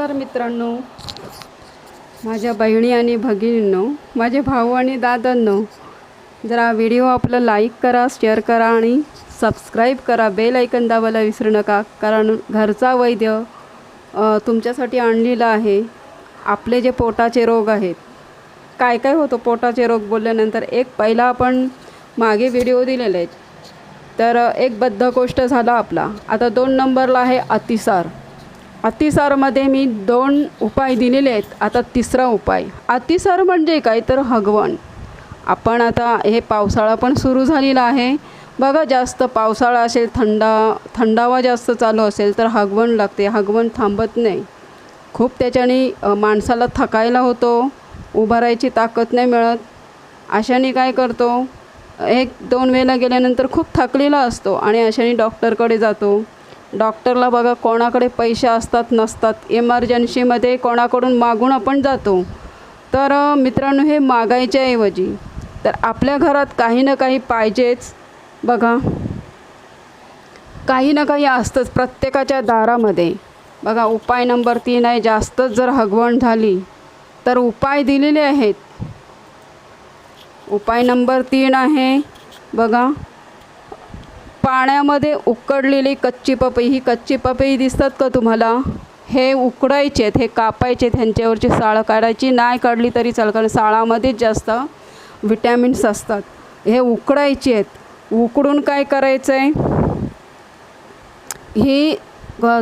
तर मित्रांनो. माझ्या बहिणी आणि भगिनींनो माझे भाऊ आणि दादांनो जरा व्हिडिओ आपलं लाईक करा शेअर करा आणि सबस्क्राईब करा. बेल ऐकन दाबायला विसरू नका कारण घरचा वैद्य तुमच्यासाठी आणलेला आहे. आपले जे पोटाचे रोग आहेत काय काय होतं पोटाचे रोग बोलल्यानंतर एक पहिला आपण मागे व्हिडिओ दिलेले आहेत. तर एक बद्धकोष्ठ झाला आपला. आता दोन नंबरला आहे अतिसार. अतिसारमध्ये मी दोन उपाय दिलेले आहेत. आता तिसरा उपाय. अतिसार म्हणजे काय? तर हगवण. आपण आता हे पावसाळा पण सुरू झालेला आहे. बघा जास्त पावसाळा असेल थंडा थंडावा जास्त चालू असेल तर हगवण लागते. हगवण थांबत नाही. खूप त्याच्याने माणसाला थकायला होतो. उभारायची राहायची ताकद नाही मिळत. अशाने काय करतो? एक दोन वेळेला गेल्यानंतर खूप थकलेला असतो आणि अशाने डॉक्टरकडे जातो. डॉक्टरला बघा कोणाकडे पैसे असतात नसतात. इमर्जन्सीमध्ये कोणाकडून मागून आपण जातो. तर मित्रांनो हे मागायच्याऐवजी तर आपल्या घरात काही ना काही पाहिजेच. बघा. काही ना काही असतंच प्रत्येकाच्या दारामध्ये. बघा उपाय नंबर तीन आहे जास्तच जर हगवण झाली तर उपाय दिलेले आहेत. उपाय नंबर तीन आहे बघा. पाण्यामध्ये उकडलेली कच्ची पपई ही कच्ची पपई दिसतात का तुम्हाला? हे उकडायचे आहेत हे कापायचे आहेत ह्यांच्यावरची साळं काढायची. नाही काढली तरी चाल कारण साळामध्येच जास्त विटॅमिन्स असतात. हे उकडायचे आहेत. उकडून काय करायचं आहे ही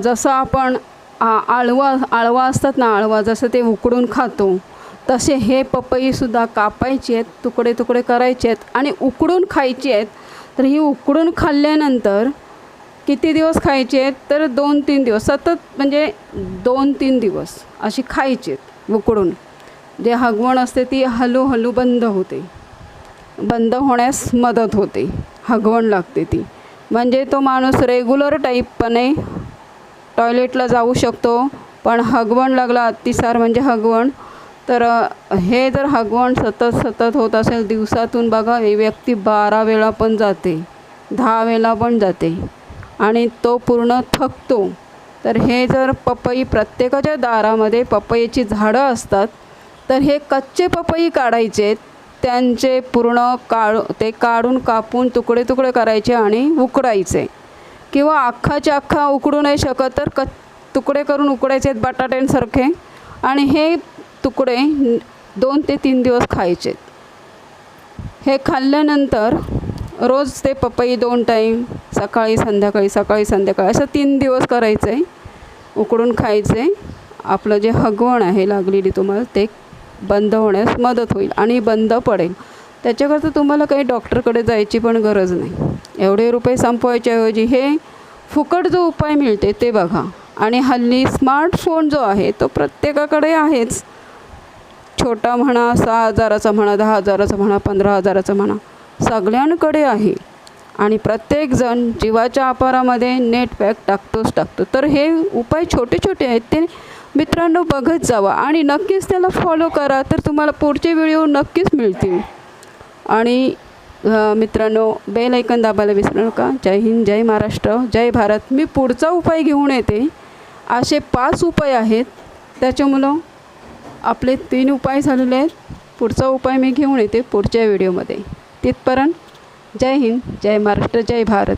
जसं आपण आ आळवा आळवा असतात ना आळवा जसं ते उकडून खातो तसे हे पपईसुद्धा कापायचे आहेत तुकडे तुकडे करायचे आहेत आणि उकडून खायचे आहेत. तर ही उकडून खाल्ल्यानंतर किती दिवस खायचे आहेत? तर दोन तीन दिवस. सतत म्हणजे दोन तीन दिवस अशी खायची आहेत उकडून. जे हगवण असते ती हळूहळू बंद होते. बंद होण्यास मदत होते. हगवण लागते ती. म्हणजे तो माणूस रेग्युलर टाईपपणे टॉयलेटला जाऊ शकतो पण हगवण लागला अतिसार म्हणजे हगवण तर हे जर हगवण सतत सतत होत असेल दिवसातून बघा ही व्यक्ती बारा वेळा पण जाते दहा वेळा पण जाते आणि तो पूर्ण थकतो. तर हे जर पपई प्रत्येकाच्या दारामध्ये पपईची झाडं असतात तर हे कच्चे पपई काढायचे त्यांचे पूर्ण काढ ते काढून कापून तुकडे तुकडे करायचे आणि उकडायचे. किंवा अख्खाच्या अख्खा उकडू नाही शकत तर क तुकडे करून उकडायचे आहेत बटाट्यांसारखे. आणि हे तुकडे दोन ते तीन दिवस खायचे. हे खाल्ल्यानंतर रोज ते पपई दोन टाईम सकाळी संध्याकाळी सकाळी संध्याकाळी असं तीन दिवस करायचं आहे उकडून खायचं. आहे आपलं जे हगवण आहे लागलेली तुम्हाला ते बंद होण्यास मदत होईल आणि बंद पडेल. त्याच्याकरता तुम्हाला काही डॉक्टरकडे जायची पण गरज नाही. एवढे रुपये संपवायच्याऐवजी हे फुकट जो उपाय मिळते ते बघा. आणि हल्ली स्मार्टफोन जो आहे तो प्रत्येकाकडे आहेच. छोटा म्हणा सहा हजाराचा म्हणा दहा हजाराचा म्हणा पंधरा हजाराचा म्हणा सगळ्यांकडे आहे. आणि प्रत्येकजण जीवाच्या आपारामध्ये नेट पॅक टाकतोच टाकतो. तर हे उपाय छोटे छोटे आहेत ते मित्रांनो बघत जावा. आणि नक्कीच त्याला फॉलो करा तर तुम्हाला पुढचे व्हिडिओ नक्कीच मिळतील. आणि मित्रांनो बेल ऐकन दाबायला विसरू नका. जय हिंद जय महाराष्ट्र जय भारत. मी पुढचा उपाय घेऊन येते. असे पाच उपाय आहेत. त्याच्यामुळं आपले तीन उपाय झालेले आहेत. पुढचा उपाय मी घेऊन येते पुढच्या व्हिडिओमध्ये. तिथपर्यंत जय हिंद जय महाराष्ट्र जय भारत.